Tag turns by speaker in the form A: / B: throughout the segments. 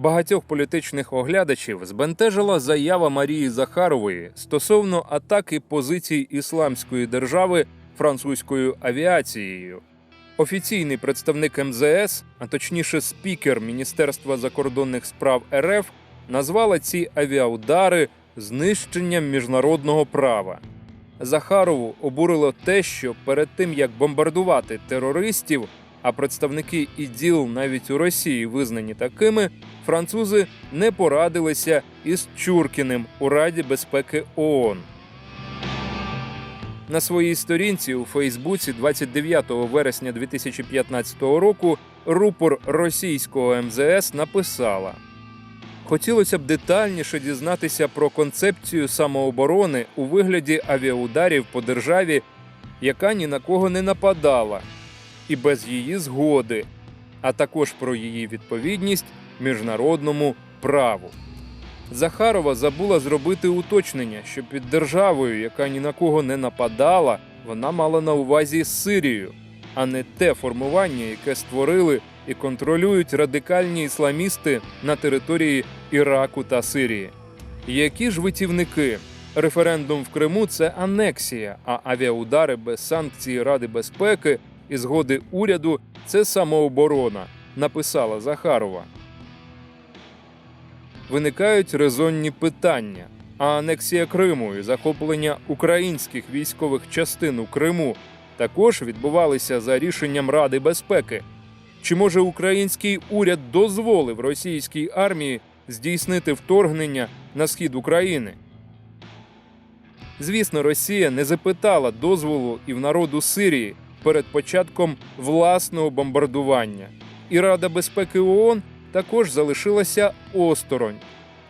A: Багатьох політичних оглядачів збентежила заява Марії Захарової стосовно атаки позицій ісламської держави французькою авіацією. Офіційний представник МЗС, а точніше спікер Міністерства закордонних справ РФ, назвала ці авіаудари знищенням міжнародного права. Захарову обурило те, що перед тим як бомбардувати терористів, а представники іділ навіть у Росії визнані такими, французи не порадилися із Чуркіним у Раді безпеки ООН. На своїй сторінці у Фейсбуці 29 вересня 2015 року рупор російського МЗС написала: Хотілося б детальніше дізнатися про концепцію самооборони у вигляді авіаударів по державі, яка ні на кого не нападала, і без її згоди, а також про її відповідність міжнародному праву. Захарова забула зробити уточнення, що під державою, яка ні на кого не нападала, вона мала на увазі Сирію, а не те формування, яке створили і контролюють радикальні ісламісти на території Іраку та Сирії. Які ж витівники? Референдум в Криму це анексія, а авіаудари без санкцій Ради безпеки і згоди уряду це самооборона, написала Захарова. Виникають резонні питання. А анексія Криму і захоплення українських військових частин у Криму також відбувалися за рішенням Ради безпеки. Чи може український уряд дозволив російській армії здійснити вторгнення на схід України? Звісно, Росія не запитала дозволу і в народу Сирії перед початком власного бомбардування. І Рада безпеки ООН також залишилася осторонь.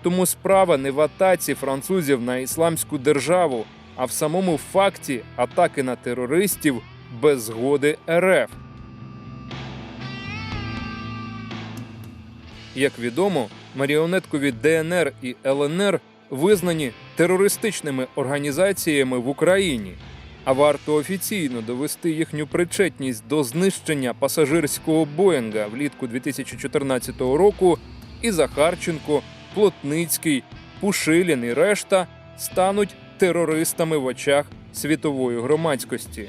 A: Тому справа не в атаці французів на ісламську державу, а в самому факті атаки на терористів без згоди РФ. Як відомо, маріонеткові ДНР і ЛНР визнані терористичними організаціями в Україні. А варто офіційно довести їхню причетність до знищення пасажирського Боїнга влітку 2014 року, і Захарченко, Плотницький, Пушилін і решта стануть терористами в очах світової громадськості.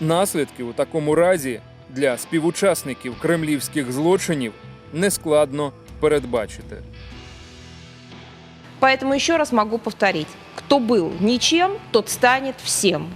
A: Наслідки у такому разі для співучасників кремлівських злочинів нескладно передбачити.
B: Поэтому еще раз могу повторить. Кто был ничем, тот станет всем.